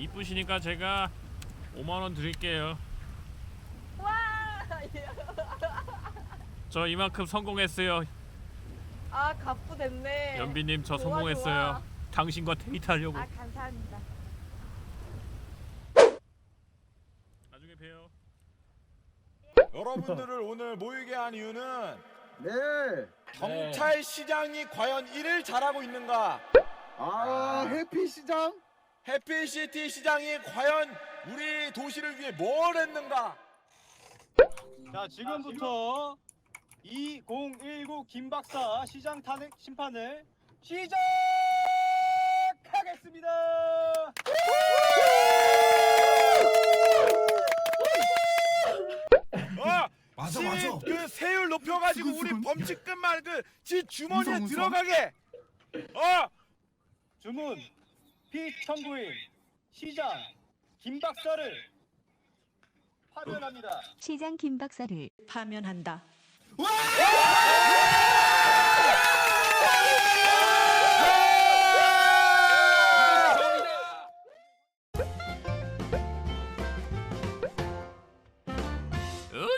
이쁘시니까 제가 5만 원 드릴게요. 와! 저 이만큼 성공했어요. 아, 갑부 됐네. 연비님 저 좋아, 성공했어요. 좋아. 당신과 데이트 하려고. 아, 감사합니다. 나중에 봬요. 여러분들을 오늘 모이게 한 이유는 네. 경찰 시장이 과연 일을 잘하고 있는가? 아, 해피 시장? 해피시티 시장이 과연 우리 도시를 위해 뭘 했는가? 자 지금부터 2019 김박사 시장 탄핵 심판을 시작하겠습니다. 어, 맞아 지 맞아 그 세율 높여가지고 우리. 범칙금만 그지 주머니에. 들어가게. 어, 주문 피청구인 시장 김 박사를 파면합니다. 시장 김 박사를 파면한다.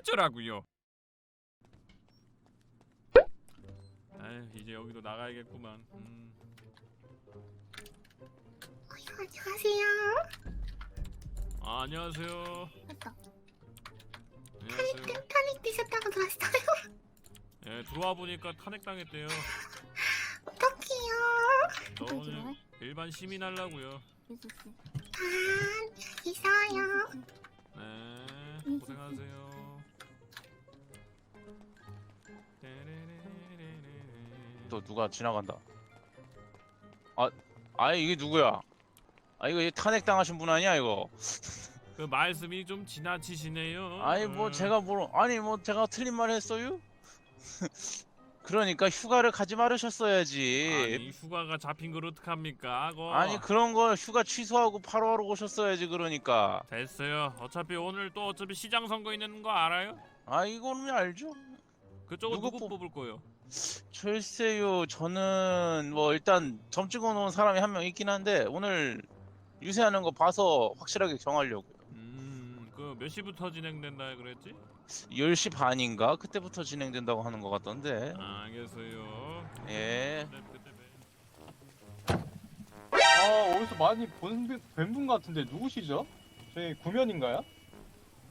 어쩌라고요? 아유 이제 여기도 나가야겠구만. 음. 안녕하세요. 아, 안녕하세요. 맞다. 안녕하세요. 탄핵, 탄핵 되셨다고 들었어요. 예, 들어와 보니까 탄핵당했대요. 어떡해요. 저? 오늘 일반 시민 하려고요. 아, 있어요. 네, 고생하세요. 또 누가 지나간다. 아, 아 이게 누구야? 아 이거 탄핵 당하신 분 아니야 이거? 그 말씀이 좀 지나치시네요. 아니 뭐 음. 제가 뭐 아니 뭐 제가 틀린 말 했어요? 그러니까 휴가를 가지 말으셨어야지. 아니 휴가가 잡힌 걸 어떡합니까? 그거. 아니 그런 거 휴가 취소하고 바로 하러 오셨어야지 그러니까. 됐어요. 어차피 오늘 또 어차피 시장 선거 있는 거 알아요? 아 이거는 알죠. 그쪽은 누구 누구 뽑- 뽑을 거요? 글쎄요 저는 뭐 일단 점 찍어 놓은 사람이 한 명 있긴 한데 오늘 유세하는 거 봐서 확실하게 정하려고요. 음, 그 몇 시부터 진행된다 그랬지? 10시 반인가 그때부터 진행된다고 하는 것 같던데. 아, 알겠어요. 예. 네, 그때 봬. 아 어디서 많이 본뵌분 같은데 누구시죠? 저희 구면인가요?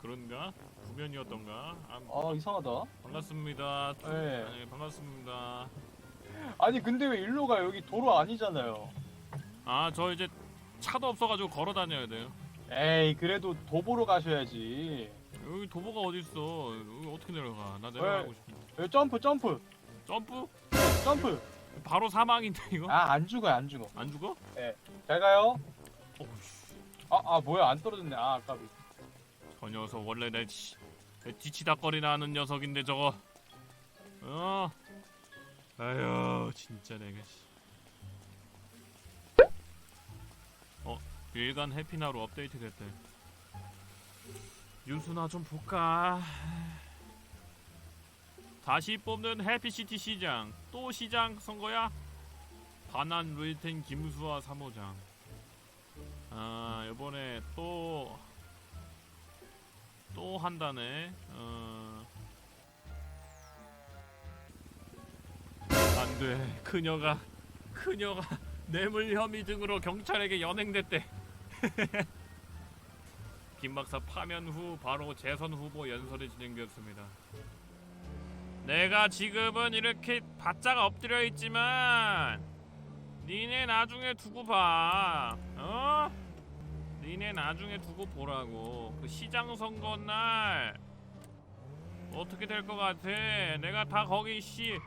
그런가? 구면이었던가? 아, 아 이상하다. 반갑습니다. 네. 아니, 반갑습니다. 아니 근데 왜 일로가 여기 도로 아니잖아요. 아, 저 이제 차도 없어가지고 걸어 다녀야 돼요. 에이 그래도 도보로 가셔야지. 여기 도보가 어디 있어? 여기 어떻게 내려가? 나 내려가고 싶은데. 여기 점프 점프 점프? 점프. 바로 사망인데 이거? 아 안 죽어요 안 죽어. 안 죽어? 잘 가요. 어우, 씨. 아, 아 뭐야 안 떨어졌네. 아 아까비. 저 녀석 원래 내, 뒤치다거리나 하는 녀석인데 저거. 어. 아유, 진짜 내가. 씨. 어, 일간 해피나로 업데이트 됐대. 윤수나 좀 볼까? 다시 뽑는 해피시티 시장. 또 시장 선거야? 반한 루이텐 김수아 사무장. 아, 이번에 또 또 한다네. 어. 안 돼. 그녀가 그녀가 뇌물 혐의 등으로 경찰에게 연행됐대. 김 박사 파면 후 바로 재선 후보 연설이 진행되었습니다. 내가 지금은 이렇게 바짝 엎드려 있지만 니네 나중에 두고 봐. 어? 니네 나중에 두고 보라고. 그 시장 선거 날 어떻게 될 것 같아? 내가 다 거기 씨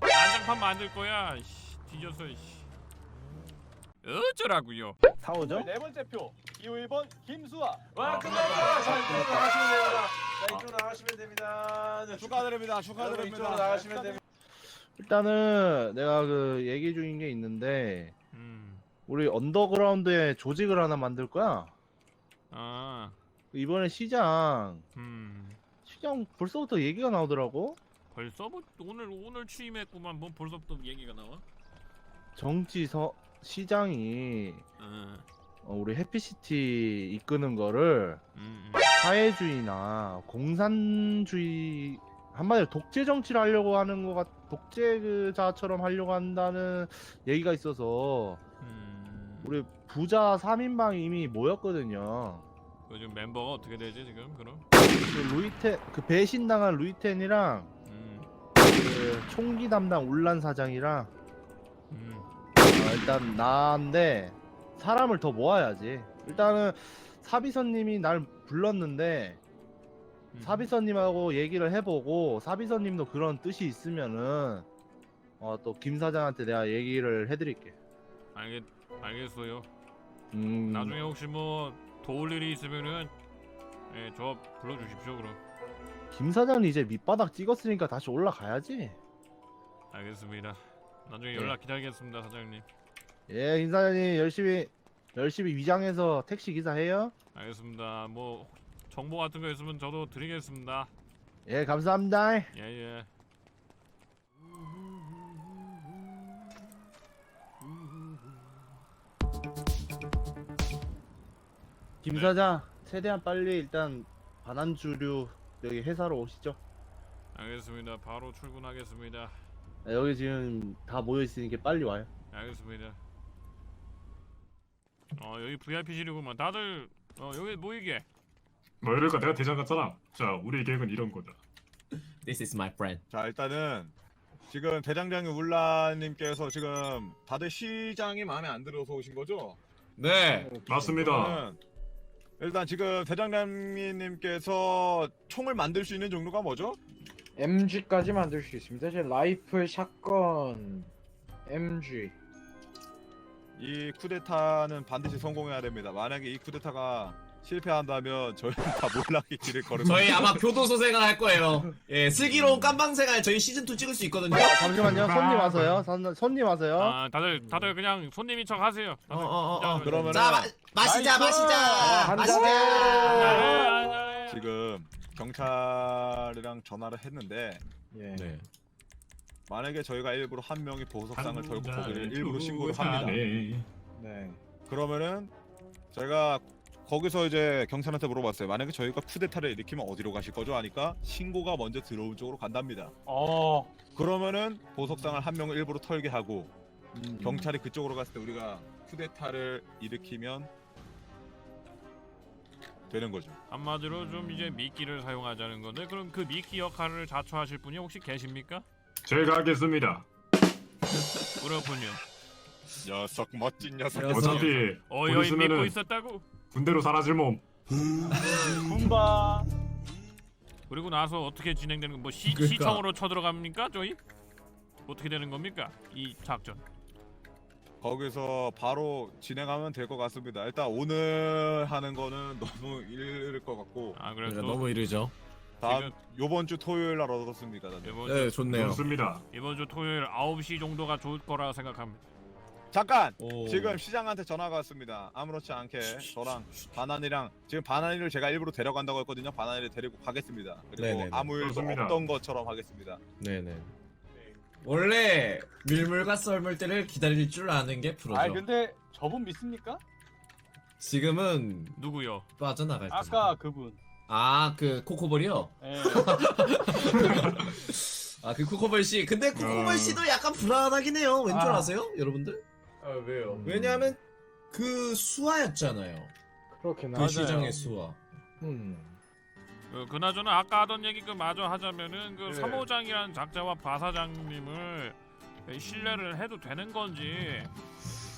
안장판 만들 거야. 씨, 뒤져서 씨. 어쩌라고요? 사오죠? 네 번째 표 2호 1번 김수아. 와 끝났다. 자 이쪽으로 나가시면 됩니다. 자 이쪽으로 나가시면 됩니다. 네, 축하드립니다. 여러분 축하드립니다. 이쪽으로 나가시면 됩니다. 일단은 내가 그 얘기 중인 게 있는데 음. 우리 언더그라운드에 조직을 하나 만들 거야. 아. 이번에 시장 음. 시장 벌써부터 얘기가 나오더라고. 벌써 뭐 오늘 오늘 취임했구만. 뭐 벌써부터 얘기가 나와? 정치서 시장이 어. 어, 우리 해피시티 이끄는 거를 음, 음. 사회주의나 공산주의 한마디로 독재 정치를 하려고 하는 것 같, 독재자처럼 하려고 한다는 얘기가 있어서 음. 우리 부자 3인방이 이미 모였거든요. 요즘 멤버가 어떻게 되지 지금 그럼? 그 루이텐 그 배신당한 루이텐이랑 음, 그 총기 담당 울란 사장이랑 일단 나인데 사람을 더 모아야지. 일단은 사비선님이 날 불렀는데 음. 사비선님하고 얘기를 해보고 사비선님도 그런 뜻이 있으면은 어, 또 김 사장한테 내가 얘기를 해드릴게. 알겠 알겠어요. 음, 나중에 혹시 뭐 도울 일이 있으면은 예, 저 불러주십시오 그럼. 김 사장이 이제 밑바닥 찍었으니까 다시 올라가야지. 알겠습니다. 나중에 네. 연락 기다리겠습니다 사장님. 예, 김 사장님 열심히 열심히 위장해서 택시 기사 해요. 알겠습니다. 뭐 정보 같은 거 있으면 저도 드리겠습니다. 예, 감사합니다. 예예. 김 네. 사장 최대한 빨리 일단 반환 주류 여기 회사로 오시죠. 알겠습니다. 바로 출근하겠습니다. 아, 여기 지금 다 모여 있으니까 빨리 와요. 알겠습니다. 어 여기 VIP실이구만. 다들 어 여기 모이게. 뭐 이럴까 내가 대장 같잖아. 자, 우리 계획은 이런 거다. This is my friend. 자 일단은 지금 대장장님 울라님께서 지금 다들 시장이 마음에 안 들어서 오신 거죠? 네. 맞습니다. 그러면은 일단 지금 대장장님께서 총을 만들 수 있는 종류가 뭐죠? MG까지 만들 수 있습니다. 이제 라이플, 샷건, MG. 이 쿠데타는 반드시 성공해야 됩니다. 만약에 이 쿠데타가 실패한다면 저희는 다 몰락의 길을 걸을 저희. 아마 교도소 생활 할 거예요. 예, 슬기로운 깜방 생활 저희 시즌 2 찍을 수 있거든요. 잠시만요. 손님 와서요. 손, 손님 와서요. 아 다들 다들 그냥 손님인 척 하세요. 어, 어, 어, 어. 그러면은 자, 마, 마시자! 마시자, 한 마시자. 지금 경찰이랑 전화를 했는데 예. 네. 만약에 저희가 일부러 한 명이 보석상을 털고 한 거기를 일부러 두 신고를 합니다. 잔에. 네. 그러면은 저희가 거기서 이제 경찰한테 물어봤어요. 만약에 저희가 쿠데타를 일으키면 어디로 가실 거죠? 하니까 신고가 먼저 들어온 쪽으로 간답니다. 어, 그러면은 보석상을 한 명을 일부러 털게 하고 음. 경찰이 그쪽으로 갔을 때 우리가 쿠데타를 일으키면 되는 거죠. 한마디로 좀 이제 미끼를 사용하자는 건데 그럼 그 미끼 역할을 자처하실 분이 혹시 계십니까? 제가 하겠습니다. 그렇군요. 녀석 멋진 녀석. 어차피 어여이 믿고 있으면은 있었다고. 군대로 사라질 몸. 군바. 그리고 나서 어떻게 진행되는 거? 뭐 시, 그러니까. 시청으로 쳐들어갑니까 저희? 어떻게 되는 겁니까? 이 작전. 거기서 바로 진행하면 될 것 같습니다. 일단 오늘 하는 거는 너무 이를 것 같고 아 그래서 그러니까 너무 이르죠. 다음 요번 주 토요일 날 얻었습니다. 이번, 네, 주, 좋네요. 좋습니다. 이번 주 토요일 9시 정도가 좋을 거라 생각합니다. 잠깐 오. 지금 시장한테 전화가 왔습니다. 아무렇지 않게 저랑 바나니랑 지금 바나니를 제가 일부러 데려간다고 했거든요. 바나니를 데리고 가겠습니다. 그리고 네네네. 아무 일도 좋습니다. 없던 것처럼 하겠습니다. 네네. 원래 밀물과 썰물 때를 기다릴 줄 아는 게 프로죠. 아, 근데 저분 믿습니까? 지금은 누구요? 빠져나갈 때. 아까 그분. 아, 그 코코볼이요? 예. 아, 그 코코볼 씨. 근데 코코볼 어. 씨도 약간 불안하긴 해요. 왠 줄 아. 아세요? 여러분들? 아 왜요? 왜냐하면 그 수화였잖아요. 그렇게 그 나. 시장의 수화. 음. 그, 그나저나 아까 하던 얘기 그 마저 하자면은 그 예. 사모장이라는 작자와 바사장님을 신뢰를 해도 되는 건지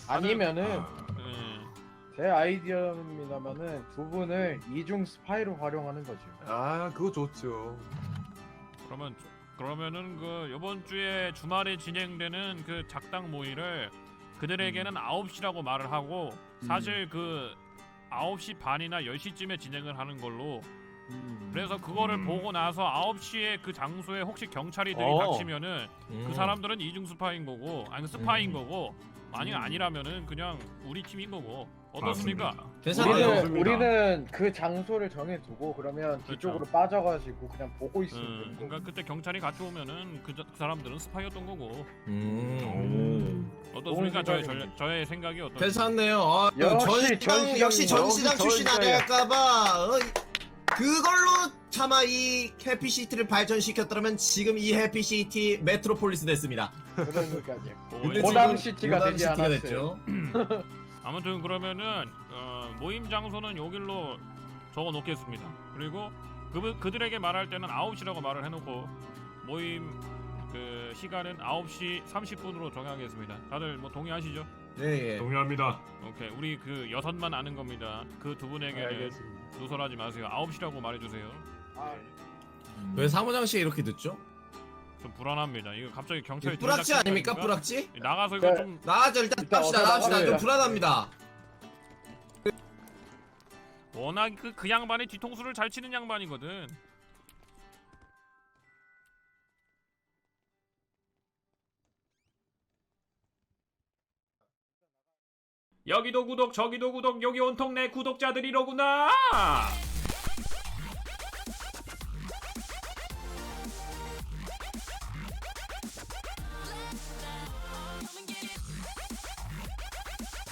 아니면은 아, 음, 제 아이디어입니다만은 두 분을 이중 스파이로 활용하는 거죠. 아 그거 좋죠. 그러면 조- 그러면은 그 이번 주에 주말에 진행되는 그 작당 모의를 그들에게는 9시라고 말을 하고 사실 그 9시 반이나 10시쯤에 진행을 하는 걸로 그래서 그거를 음. 보고 나서 9시에 그 장소에 혹시 경찰이 어. 들이닥치면은 그 음. 사람들은 이중 스파인 거고 아니 스파인 음. 거고 만약 아니라면은 그냥 우리 팀인 거고 어떻습니까? 괜찮아요. 우리는. 우리는 그 장소를 정해두고 그러면 뒤쪽으로 빠져가지고 그냥 보고 있으면 음, 되는 그러니까. 그때 경찰이 같이 오면은 그, 자- 그 사람들은 스파이였던 거고 음. 어떻습니까? 저의 생각입니다. 전- 저의 생각이 어떤? 괜찮네요. 아, 역시 전시장 전시장이요. 역시 전 시장 역시 출신 전 시장이야. 아니랄까봐 어, 그걸로 차마 이 해피시티를 발전시켰더라면 지금 이 해피시티 메트로폴리스 됐습니다. 그러니까요. 뭐 근데 고담 지금 시티가 고담 되지 시티가 않았어요. 됐죠. 아무튼 그러면은 어, 모임 장소는 여길로 적어 놓겠습니다. 그리고 그 그들에게 말할 때는 9시라고 말을 해놓고 모임 그 시간은 9시 30분으로 정하겠습니다. 다들 뭐 동의하시죠? 네, 예. 동의합니다. 오케이 우리 그 여섯만 아는 겁니다. 그 두 분에게는 알겠습니다. 누설하지 마세요. 9시라고 말해주세요. 아, 왜 사무장실 이렇게 늦죠? 좀 불안합니다. 이거 갑자기 경찰이 뿌락지 들이닥치는 아닙니까? 거니까 뿌락지? 나가서 이거 네. 좀 나가죠 일단 일단 갑시다 어서 나갑시다 좀. 불안합니다. 워낙 그, 그 양반이 뒤통수를 잘 치는 양반이거든. 여기도 구독 저기도 구독 여기 온통 내 구독자들이로구나